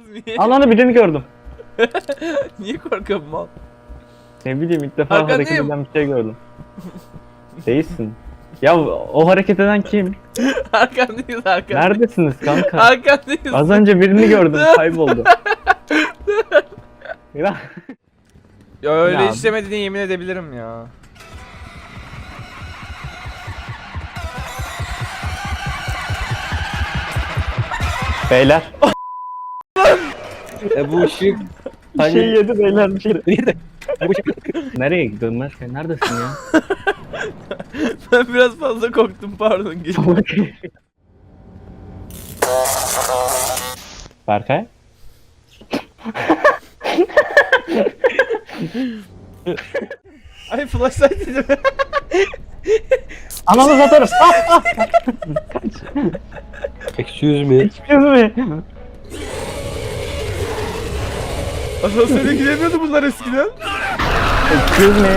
Excuse me. Ananı birini gördüm. Niye korkuyorsun mal? Ne bileyim ilk defa Arkandayım. hareket eden bir şey gördüm. Değilsin. Ya o hareket eden kim? Arkandayız arkandayız. Neredesiniz kanka? Arkandayız. Az önce birini gördüm kayboldu. Ya, Ya öyle Ya. işlemediğine yemin edebilirim ya. beyler. E bu ışık Bir şey yedi beyler bir şey. Nerede? Nereye gidiyorsun Merke? Neredesin ya? Ben biraz fazla korktum pardon. Gel. Berkay? Ay flashlight dedim. Ananı satarım. Ah, ah. Excuse me. Excuse me. Asansöre giremiyordu bunlar eskiden. Excuse me.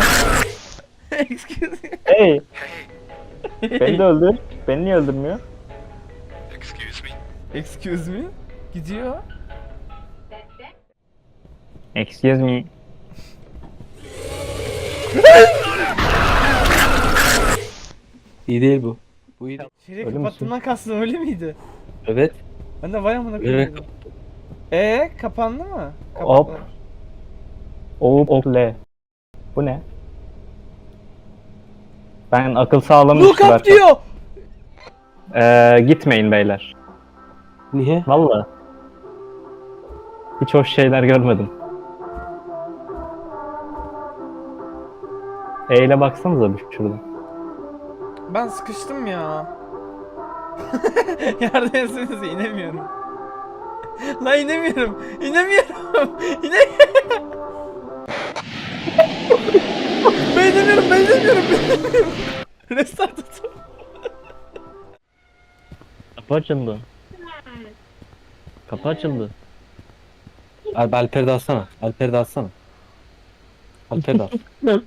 Excuse me. Hey. Beni de öldür. Beni niye öldürmüyor? Excuse me. Gidiyor. Excuse me. İyi değil bu. Bu iyi değil. Öyle kapattığımdan kastın öyle miydi? Evet. Ben de vay amına Evet. koyayım. Eee kapandı mı? Hop. Kapandı. O o L. Bu ne? Ben akıl sağlamış Look up diyor. Ee, gitmeyin beyler. Niye? Valla. Hiç hoş şeyler görmedim. E ile baksanıza bir şuradan. Ben sıkıştım ya. Yardım etsenize inemiyorum. La inemiyorum. İnemiyorum. İnemiyorum. ben inemiyorum. Ben inemiyorum. Ben inemiyorum. Restart at. Kapı açıldı. Kapı açıldı. Abi Alper'i de alsana. Alper'i de alsana. Alper'i de al.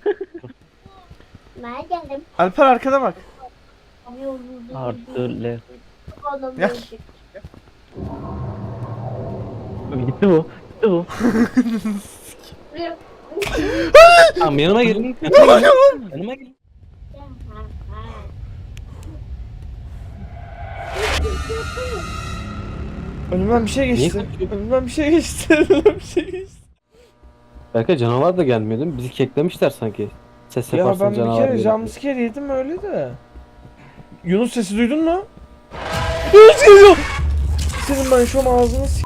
Ben geldim. Alper arkada bak. Artı L. Ya. Gitti bu. Gitti bu. tamam yanıma gelin. Yanıma gelin. Yanıma gelin. Önümden bir şey geçti. kaçıyor? Önümden bir şey geçti. Önümden bir şey geçti. Belki canavar da gelmiyor değil mi? Bizi keklemişler sanki. Ses Ya yaparsan ben bir canavar kere gelir. jumpscare yedim öyle de. Yunus sesi duydun mu? Yunus geliyor. Senin ben şu an ağzını s***.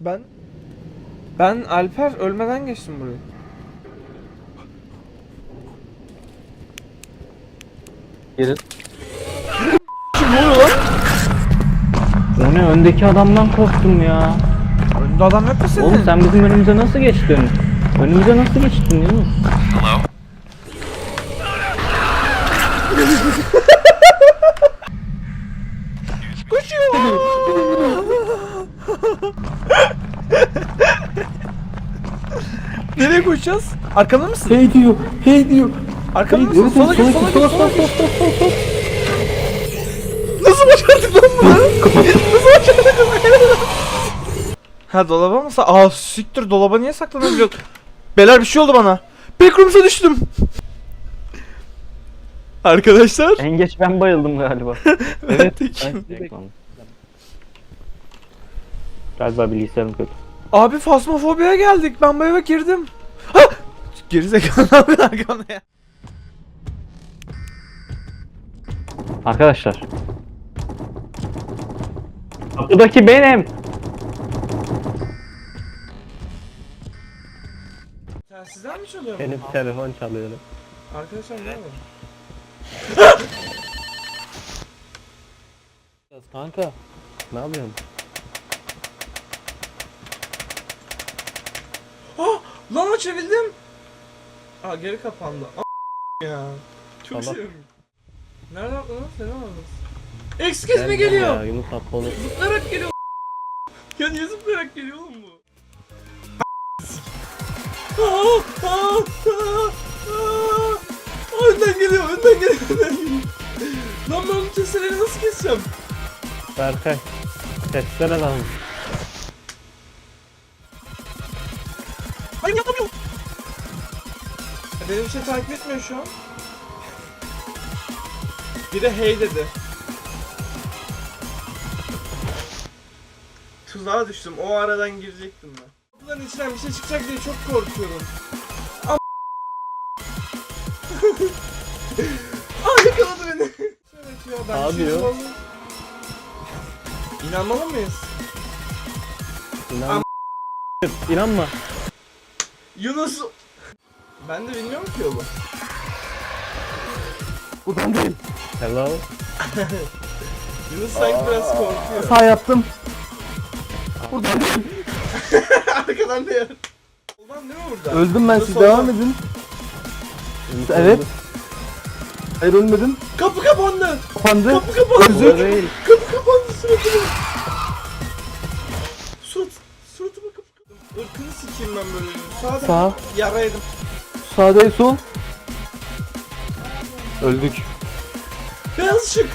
Ben ben Alper ölmeden geçtim burayı. Gelin. Ne oluyor lan? O ne öndeki adamdan korktum ya. Önünde adam yok mu senin? Oğlum sen bizim önümüze nasıl geçtin? Önümüze nasıl geçtin Yunus? Nereye koşacağız? Arkamda mısın? Hey diyor. Hey diyor. Arkamda Hey, mısın? Sola git, sola git, sola git. Nasıl başardık lan bunu? Nasıl başardık? Ha dolaba mı? Aa siktir dolaba niye saklanabiliyor? Beyler bir şey oldu bana. Backrooms'a düştüm. Arkadaşlar. En geç ben bayıldım galiba. Evet. Galiba bilgisayarım kötü. Abi fasmofobiya geldik. Ben bu eve girdim. Ha! Gerizekalı yapıyorsun arkamda ya? Arkadaşlar. Kapıdaki benim. Telsizden mi çalıyor? Benim telefon çalıyor. Arkadaşlar ne oluyor? Kanka. Ne yapıyorsun? Ah! Lan açabildim. Aa geri kapandı. A- ya. Çok Allah. seviyorum. Nerede atladın? Sen aldın? Excuse me geliyor. Ya, Yunus Apollo. Zıplayarak geliyor. ya niye zıplayarak geliyor oğlum bu? Aa, aa, aa. Önden geliyor, önden geliyor, önden geliyor. düşeceğim. Berkay. Seslere lan. Ben yapamıyorum. Benim şey takip etmiyor şu an. Bir de hey dedi. Tuzağa düştüm. O aradan girecektim ben. Bunların içinden bir şey çıkacak diye çok korkuyorum. Ya ben Abi şey yapamam. İnanmalı mıyız? İnan. İnanma. Yunus... Ben de bilmiyorum ki yolu. Buradan değil. Hello. Yunus sanki biraz korkuyor. Sağ yaptım. Arkadan da yer. Ulan ne mi burada? Öldüm ben siz devam edin. Evet. Hayır ölmedim. Kapı kapandı. Kapandı. Kapı kapandı. Burada değil. Kapı kapandı suratıma. Surat. Suratıma kapı kapandı. Irkını sikeyim ben böyle. Sağda. Sağ. Yara yedim. Sağda sol. Öldük. Beyaz ışık.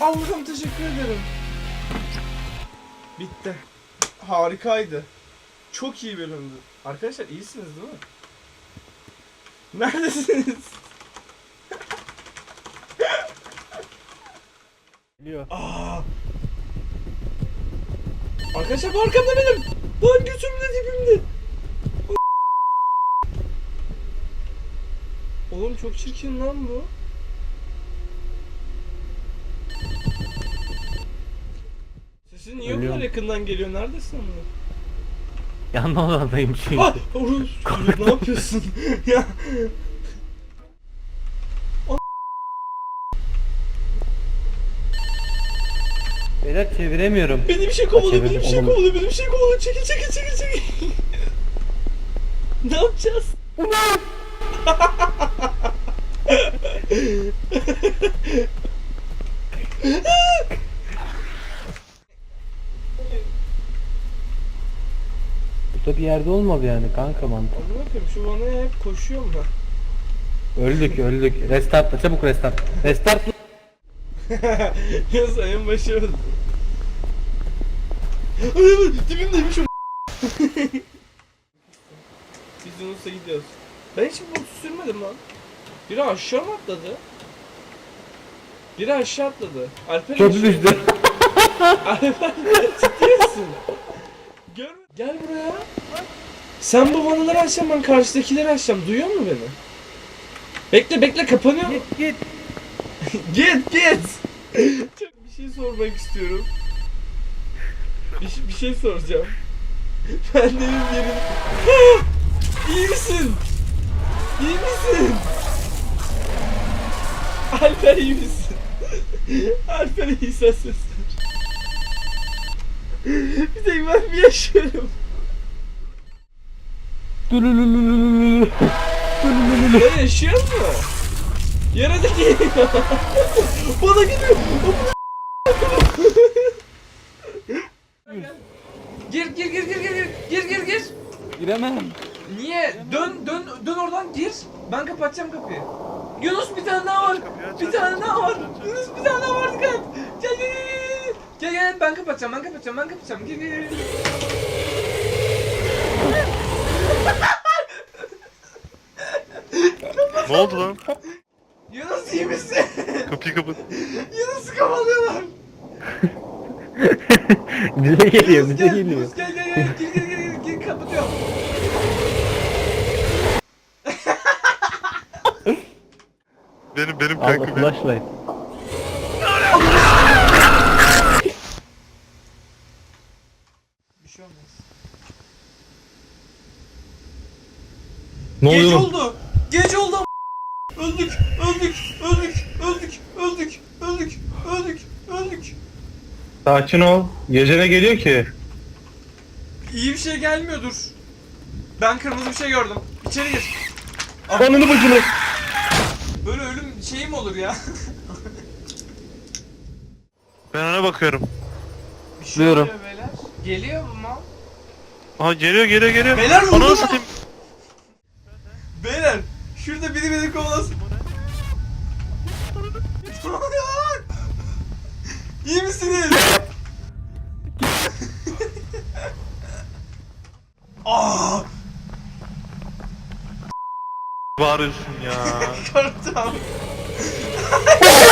Allah'ım teşekkür ederim. Bitti. Harikaydı. Çok iyi bölümdü. Arkadaşlar iyisiniz değil mi? Neredesiniz? Geliyor. Aa. Arkadaşlar bu arkamda benim. Lan götümde dibimde. Oğlum çok çirkin lan bu. Sesin niye bu kadar yakından geliyor? Neredesin amına? Yan odadayım çünkü. Ah! Oruz! ne yapıyorsun? ya. Beyler çeviremiyorum. Beni bir şey kovalıyor, beni bir şey Çevirdim, kovalıyor, beni bir şey kovalıyor. Çekil, çekil, çekil, çekil. ne yapacağız? Burada bir yerde olmalı yani kanka mantık. Amına koyayım şu vanaya hep koşuyorum ben. Öldük öldük. Restartla çabuk restart. Restart. ya sayın başı öldü. Dibimdeymiş o. Biz Yunus'a gidiyoruz. Ben hiç bot sürmedim lan. Biri aşağı mı atladı? Biri aşağı atladı. Alper Kötü düştü. Alper ciddi misin? Gör. Gel buraya. Sen bu vanaları açacağım ben karşıdakileri açacağım. Duyuyor musun beni? Bekle bekle kapanıyor. Git git. Git git. Çok bir şey sormak istiyorum. Bir, şey- bir şey soracağım. Ben de bir yerin... İyi misin? İyi misin? Alper iyi misin? Alper iyi sen ses ver. Bir tek ben mi yaşıyorum? Ben yaşıyor mu? Geliyor. Bana geliyor. Gir gir gir gir gir gir gir gir. Giremem. Niye? Dön dön dön oradan gir. Ben kapatacağım kapıyı. Yunus bir tane daha var. Bir tane daha var. Yunus bir tane daha var dikkat. Gel gel gel. gel. Gel ben kapatacağım ben kapatacağım ben kapatacağım. Gel gel. Ne oldu lan? Yunus iyi misin? Kapıyı kapat. Yunus'u kovalıyorlar. Bize geliyor bize gel, geliyor. Yunus gel gel gel. Gir gir gir gir. Benim benim Allah kanka benim. flashlight. Bir şey olmaz. Ne Gece oluyor? oldu. Gece oldu. am-. Öldük. Öldük. Öldük. Öldük. Öldük. Öldük. Öldük. Sakin ol. Gece ne geliyor ki? İyi bir şey gelmiyordur. Ben kırmızı bir şey gördüm. İçeri gir. Ananı bacını. Böyle ölüm şeyi mi olur ya? Ben ona bakıyorum. Bir şey oluyor beyler. Geliyor mu mal? Aha geliyor geliyor geliyor. Beyler vurdu mu? Ananı satayım. Beyler şurada biri beni kovalasın. Ne oluyor lan? İyi misiniz? Aa, Bağırıyorsun ya. karıcam.